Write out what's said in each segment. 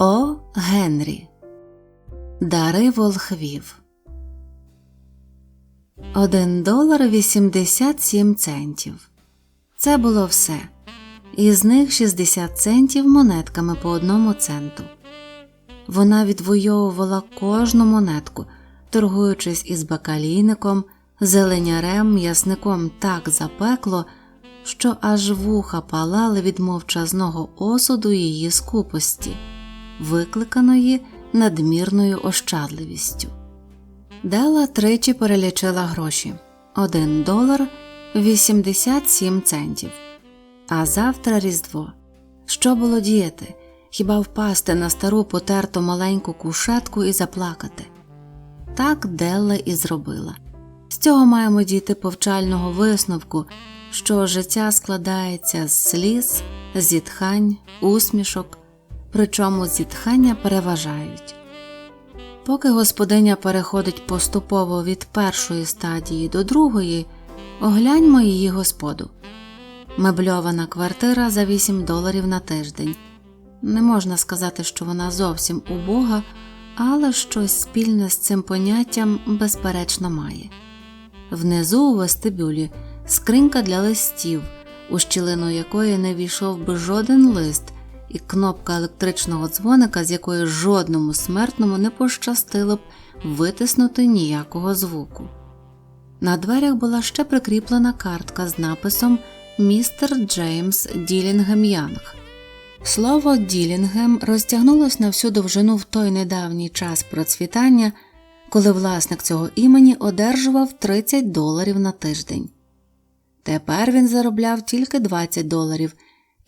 О. Генрі Дари волхвів Один долар вісімдесят сім центів. Це було все. Із них 60 центів монетками по одному центу. Вона відвоювала кожну монетку, торгуючись із бакалійником, зеленярем, м'ясником так запекло, що аж вуха палали від мовчазного осуду її скупості, викликаної надмірною ощадливістю. Дела тричі перелічила гроші один долар 87 центів. А завтра Різдво. Що було діяти? Хіба впасти на стару потерту маленьку кушетку і заплакати? Так Делла і зробила. З цього маємо дійти повчального висновку, що життя складається з сліз, зітхань, усмішок, причому зітхання переважають. Поки господиня переходить поступово від першої стадії до другої, огляньмо її господу. Мебльована квартира за 8 доларів на тиждень. Не можна сказати, що вона зовсім убога, але щось спільне з цим поняттям безперечно має. Внизу у вестибюлі скринька для листів, у щілину якої не війшов би жоден лист, і кнопка електричного дзвоника, з якої жодному смертному не пощастило б витиснути ніякого звуку. На дверях була ще прикріплена картка з написом Містер Джеймс Ділінгем Янг. Слово Ділінгем розтягнулось на всю довжину в той недавній час процвітання, коли власник цього імені одержував 30 доларів на тиждень. Тепер він заробляв тільки 20 доларів,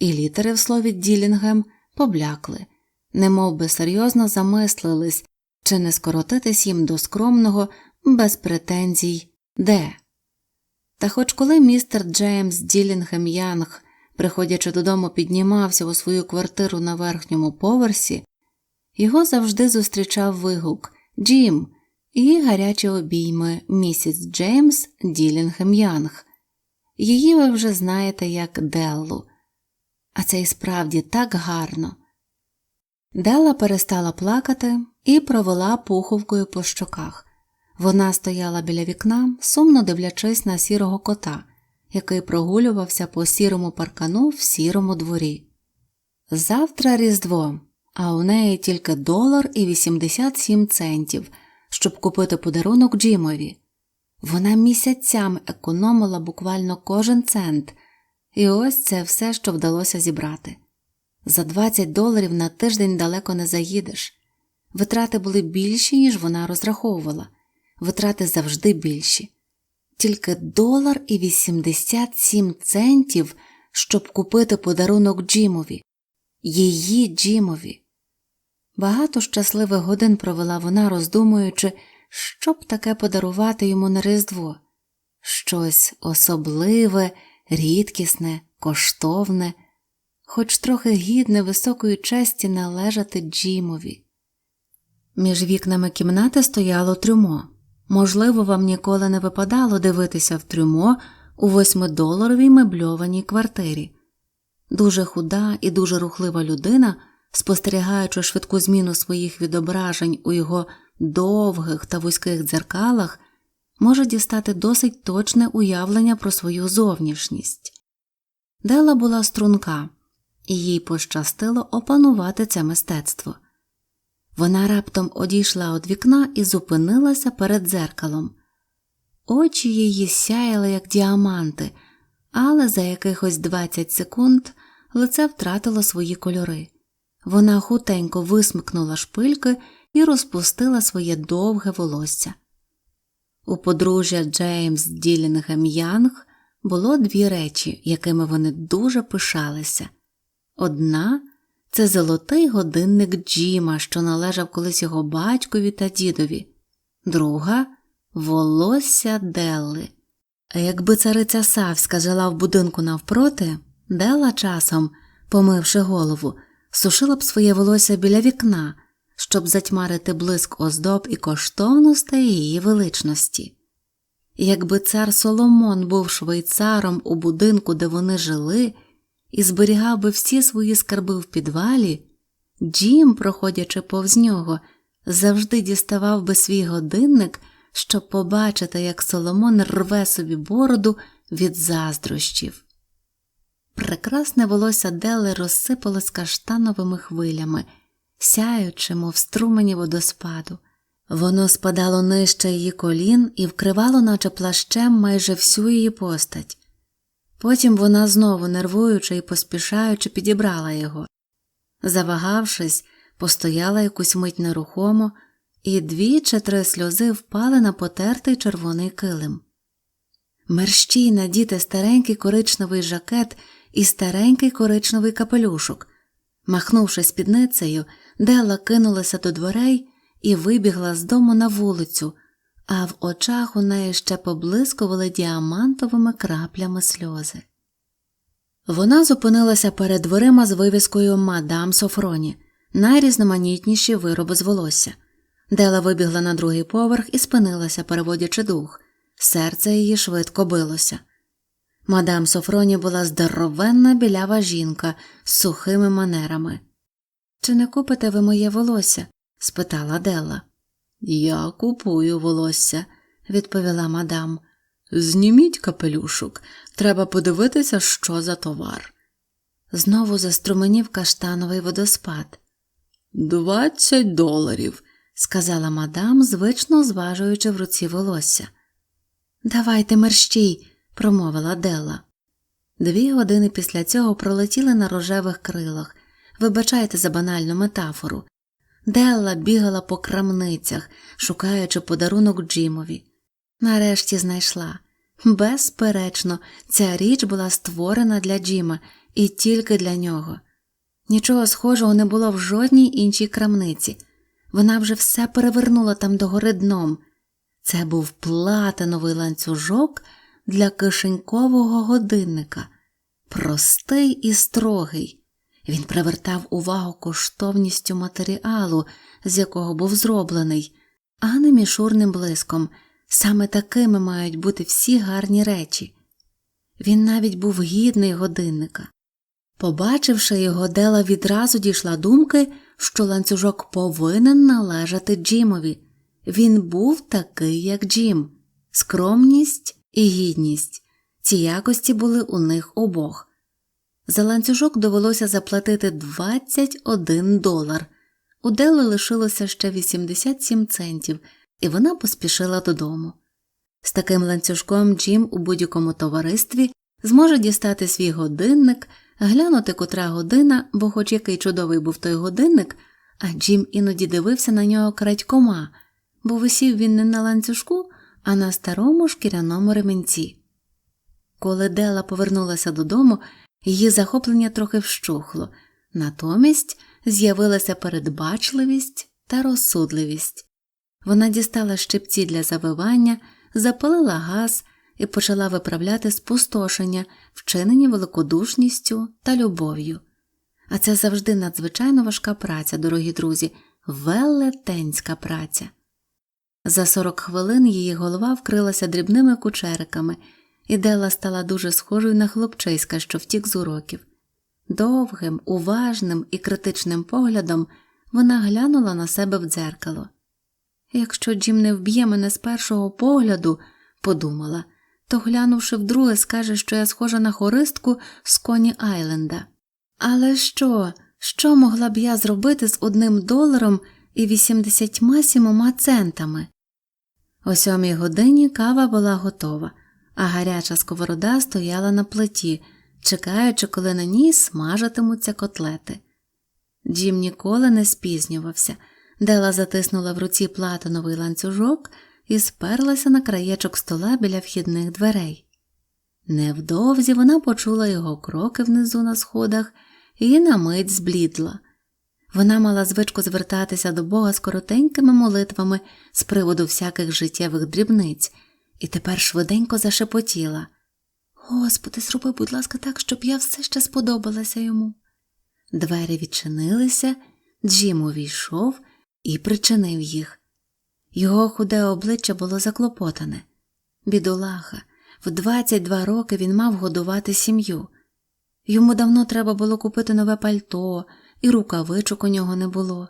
і літери в слові Ділінгем поблякли, немов би серйозно замислились, чи не скоротитись їм до скромного, без претензій, де. Та хоч коли містер Джеймс Ділінгем Янг, приходячи додому, піднімався у свою квартиру на верхньому поверсі, його завжди зустрічав вигук Джим і гарячі обійми місіс Джеймс Ділінгем Янг. Її ви вже знаєте як Деллу, а це і справді так гарно. Делла перестала плакати і провела пуховкою по щоках. Вона стояла біля вікна, сумно дивлячись на сірого кота, який прогулювався по сірому паркану в сірому дворі. Завтра Різдво, а у неї тільки долар і 87 центів, щоб купити подарунок Джимові. Вона місяцями економила буквально кожен цент, і ось це все, що вдалося зібрати. За 20 доларів на тиждень далеко не заїдеш. Витрати були більші, ніж вона розраховувала витрати завжди більші, тільки долар і 87 центів, щоб купити подарунок Джимові, її Джимові. Багато щасливих годин провела вона, роздумуючи, що б таке подарувати йому на Різдво щось особливе, рідкісне, коштовне, хоч трохи гідне високої честі належати Джимові. Між вікнами кімнати стояло трюмо. Можливо, вам ніколи не випадало дивитися в трюмо у восьмидоларовій мебльованій квартирі. Дуже худа і дуже рухлива людина, спостерігаючи швидку зміну своїх відображень у його довгих та вузьких дзеркалах, може дістати досить точне уявлення про свою зовнішність. Дела була струнка, і їй пощастило опанувати це мистецтво. Вона раптом одійшла від вікна і зупинилася перед дзеркалом. Очі її сяяли, як діаманти, але за якихось 20 секунд лице втратило свої кольори. Вона хутенько висмикнула шпильки і розпустила своє довге волосся. У подружжя Джеймс Ділінгем Янг було дві речі, якими вони дуже пишалися одна це золотий годинник Джима, що належав колись його батькові та дідові, друга волосся Делли. А якби цариця Савська жила в будинку навпроти, Делла часом, помивши голову, сушила б своє волосся біля вікна, щоб затьмарити блиск оздоб і коштовностей її величності. Якби цар Соломон був швейцаром у будинку, де вони жили, і зберігав би всі свої скарби в підвалі, Джим, проходячи повз нього, завжди діставав би свій годинник, щоб побачити, як Соломон рве собі бороду від заздрощів. Прекрасне волосся Дели розсипалось каштановими хвилями, сяючи, мов струмені водоспаду. Воно спадало нижче її колін і вкривало, наче плащем, майже всю її постать. Потім вона знову, нервуючи і поспішаючи, підібрала його. Завагавшись, постояла якусь мить нерухомо, і дві чи три сльози впали на потертий червоний килим. Мерщій надіти старенький коричневий жакет і старенький коричневий капелюшок. Махнувши спідницею, Делла кинулася до дверей і вибігла з дому на вулицю, а в очах у неї ще поблискували діамантовими краплями сльози. Вона зупинилася перед дверима з вивіскою Мадам Софроні, найрізноманітніші вироби з волосся. Дела вибігла на другий поверх і спинилася, переводячи дух. Серце її швидко билося. Мадам Софроні була здоровенна білява жінка з сухими манерами. Чи не купите ви моє волосся? спитала Делла. Я купую волосся, відповіла мадам. Зніміть капелюшок, треба подивитися, що за товар. Знову заструменів каштановий водоспад. Двадцять доларів, сказала мадам, звично зважуючи в руці волосся. Давайте мерщій, промовила Делла. Дві години після цього пролетіли на рожевих крилах. Вибачайте за банальну метафору. Делла бігала по крамницях, шукаючи подарунок Джимові. Нарешті знайшла. Безперечно, ця річ була створена для Джима і тільки для нього. Нічого схожого не було в жодній іншій крамниці. Вона вже все перевернула там догори дном. Це був платиновий ланцюжок для кишенькового годинника, простий і строгий. Він привертав увагу коштовністю матеріалу, з якого був зроблений, а не мішурним блиском. Саме такими мають бути всі гарні речі. Він навіть був гідний годинника. Побачивши його, Дела відразу дійшла думки, що ланцюжок повинен належати Джимові. Він був такий, як Джим, скромність і гідність. Ці якості були у них обох. За ланцюжок довелося заплатити 21 долар. У Дели лишилося ще 87 центів, і вона поспішила додому. З таким ланцюжком Джим у будь-якому товаристві зможе дістати свій годинник, глянути котра година, бо хоч який чудовий був той годинник, а Джим іноді дивився на нього крадькома, бо висів він не на ланцюжку, а на старому шкіряному ремінці. Коли Дела повернулася додому, її захоплення трохи вщухло, натомість з'явилася передбачливість та розсудливість. Вона дістала щипці для завивання, запалила газ і почала виправляти спустошення, вчинені великодушністю та любов'ю. А це завжди надзвичайно важка праця, дорогі друзі, велетенська праця. За сорок хвилин її голова вкрилася дрібними кучериками, і Дела стала дуже схожою на хлопчиська, що втік з уроків. Довгим, уважним і критичним поглядом вона глянула на себе в дзеркало. Якщо Джим не вб'є мене з першого погляду, подумала, то глянувши вдруге, скаже, що я схожа на хористку з коні Айленда. Але що, що могла б я зробити з одним доларом і вісімдесятьма сімома центами? О сьомій годині кава була готова, а гаряча сковорода стояла на плиті, чекаючи, коли на ній смажитимуться котлети. Джим ніколи не спізнювався. Дела затиснула в руці платиновий ланцюжок і сперлася на краєчок стола біля вхідних дверей. Невдовзі вона почула його кроки внизу на сходах і на мить зблідла. Вона мала звичку звертатися до Бога з коротенькими молитвами з приводу всяких життєвих дрібниць, і тепер швиденько зашепотіла. Господи, зроби, будь ласка, так, щоб я все ще сподобалася йому. Двері відчинилися, Джим увійшов і причинив їх. Його худе обличчя було заклопотане. Бідолаха, в 22 роки він мав годувати сім'ю. Йому давно треба було купити нове пальто, і рукавичок у нього не було.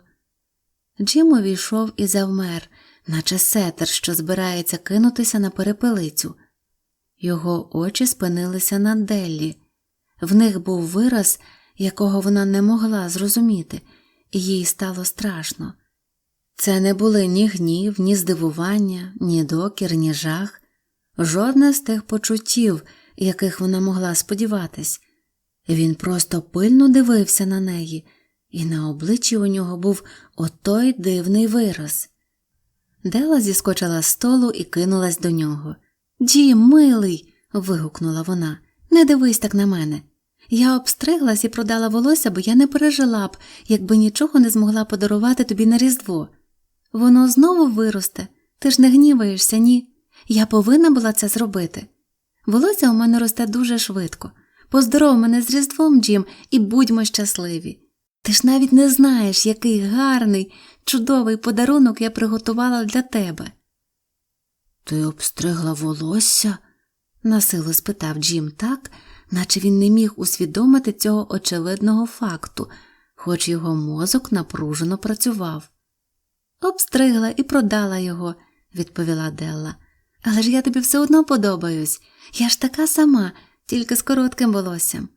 Джим увійшов і завмер, наче сетер, що збирається кинутися на перепелицю. Його очі спинилися на Деллі. В них був вираз, якого вона не могла зрозуміти, і їй стало страшно. Це не були ні гнів, ні здивування, ні докір, ні жах, жодне з тих почуттів, яких вона могла сподіватись. Він просто пильно дивився на неї, і на обличчі у нього був отой дивний вираз. Дела зіскочила з столу і кинулась до нього. Дім, милий. вигукнула вона, не дивись так на мене. Я обстриглась і продала волосся, бо я не пережила б, якби нічого не змогла подарувати тобі на Різдво. Воно знову виросте, ти ж не гніваєшся, ні. Я повинна була це зробити. Волосся у мене росте дуже швидко. Поздоров мене з Різдвом, Джим, і будьмо щасливі. Ти ж навіть не знаєш, який гарний, чудовий подарунок я приготувала для тебе. Ти обстригла волосся? насилу спитав Джим так, наче він не міг усвідомити цього очевидного факту, хоч його мозок напружено працював. Обстригла і продала його, відповіла Делла. Але ж я тобі все одно подобаюсь. Я ж така сама, тільки з коротким волоссям.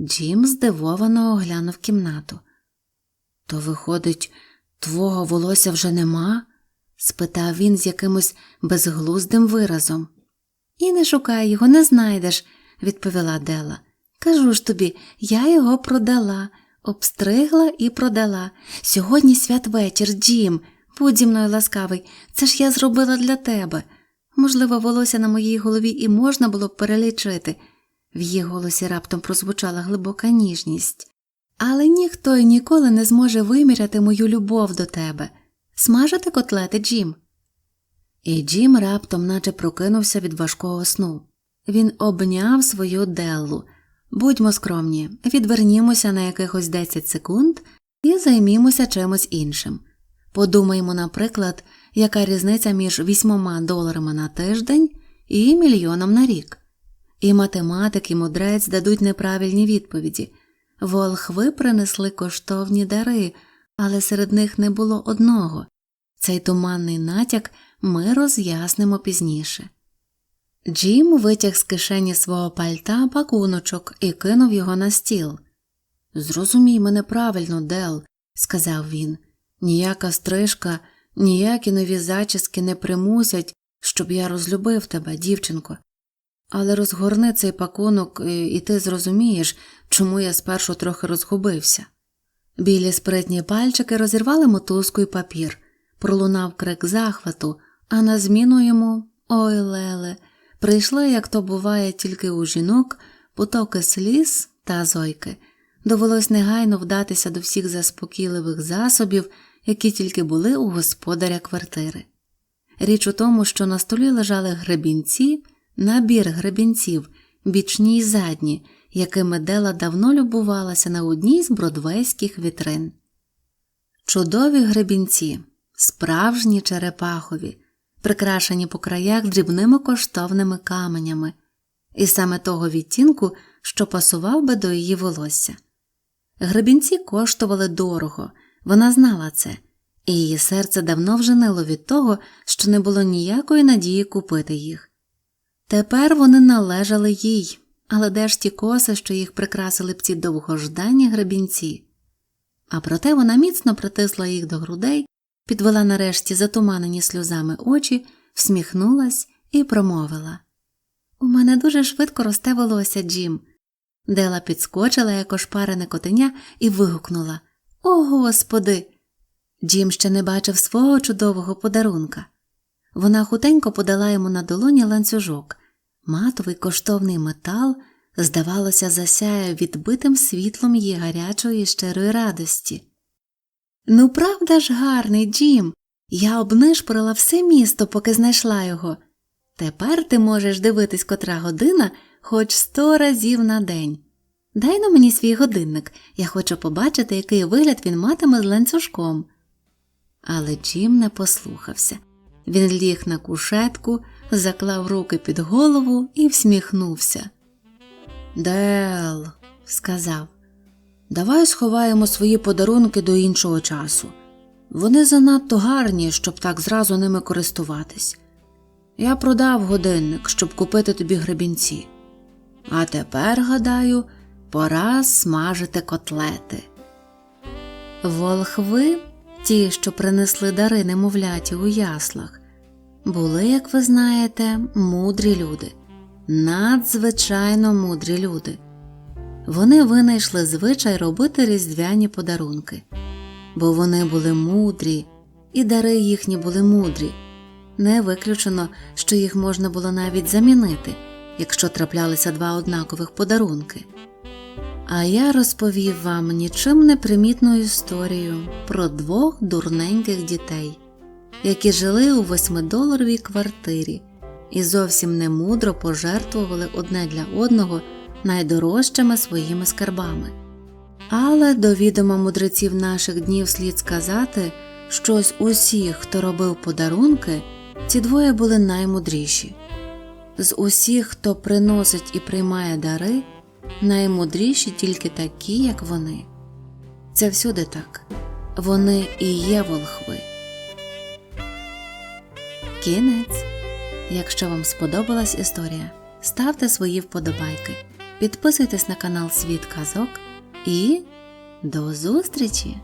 Джим здивовано оглянув кімнату. То, виходить, твого волосся вже нема? спитав він з якимось безглуздим виразом. І не шукай його, не знайдеш, відповіла Дела. Кажу ж тобі, я його продала, обстригла і продала. Сьогодні святвечір, Джим, будь зі мною ласкавий, це ж я зробила для тебе. Можливо, волосся на моїй голові і можна було б перелічити. В її голосі раптом прозвучала глибока ніжність. Але ніхто й ніколи не зможе виміряти мою любов до тебе. Смажити котлети, Джим. І Джим раптом наче прокинувся від важкого сну. Він обняв свою Деллу. Будьмо скромні, відвернімося на якихось 10 секунд і займімося чимось іншим. Подумаймо, наприклад, яка різниця між вісьмома доларами на тиждень і мільйоном на рік. І математик, і мудрець дадуть неправильні відповіді. Волхви принесли коштовні дари, але серед них не було одного. Цей туманний натяк ми роз'яснимо пізніше. Джим витяг з кишені свого пальта пакуночок і кинув його на стіл. Зрозумій мене правильно, Дел, сказав він, ніяка стрижка, ніякі нові зачіски не примусять, щоб я розлюбив тебе, дівчинко. Але розгорни цей пакунок, і ти зрозумієш, чому я спершу трохи розгубився. Білі спритні пальчики розірвали мотузку і папір, пролунав крик захвату, а на зміну йому ой леле, прийшли, як то буває тільки у жінок, потоки сліз та зойки. Довелось негайно вдатися до всіх заспокійливих засобів, які тільки були у господаря квартири. Річ у тому, що на столі лежали гребінці, набір гребінців, бічні й задні, якими Дела давно любувалася на одній з бродвейських вітрин. Чудові гребінці, справжні черепахові, прикрашені по краях дрібними коштовними каменями, і саме того відтінку, що пасував би до її волосся. Гребінці коштували дорого, вона знала це, і її серце давно вже нило від того, що не було ніякої надії купити їх. Тепер вони належали їй, але де ж ті коси, що їх прикрасили б ці довгождані гребінці? А проте вона міцно притисла їх до грудей, підвела нарешті затуманені сльозами очі, всміхнулась і промовила У мене дуже швидко росте волосся, Джим. Дела підскочила, як ошпарене котеня, і вигукнула О, господи! Джим ще не бачив свого чудового подарунка. Вона хутенько подала йому на долоні ланцюжок. Матовий коштовний метал, здавалося, засяяв відбитим світлом її гарячої і щирої радості. Ну, правда ж, гарний, Джим, я обнишпорила все місто, поки знайшла його. Тепер ти можеш дивитись котра година хоч сто разів на день. Дай на мені свій годинник, я хочу побачити, який вигляд він матиме з ланцюжком. Але Джим не послухався. Він ліг на кушетку, заклав руки під голову і всміхнувся. Дел, сказав, Давай сховаємо свої подарунки до іншого часу. Вони занадто гарні, щоб так зразу ними користуватись. Я продав годинник, щоб купити тобі гребінці. А тепер, гадаю, пора смажити котлети. Волхви, ті, що принесли дари немовляті у яслах, були, як ви знаєте, мудрі люди, надзвичайно мудрі люди. Вони винайшли звичай робити різдвяні подарунки, бо вони були мудрі, і дари їхні були мудрі. Не виключено, що їх можна було навіть замінити, якщо траплялися два однакових подарунки. А я розповів вам нічим не примітну історію про двох дурненьких дітей, які жили у восьмидоларовій квартирі і зовсім не мудро пожертвували одне для одного найдорожчими своїми скарбами. Але до відома мудреців наших днів слід сказати, що з усіх, хто робив подарунки, ці двоє були наймудріші. З усіх, хто приносить і приймає дари, наймудріші тільки такі, як вони. Це всюди так. Вони і є волхви. Кінець. Якщо вам сподобалась історія, ставте свої вподобайки, підписуйтесь на канал Світ Казок і до зустрічі!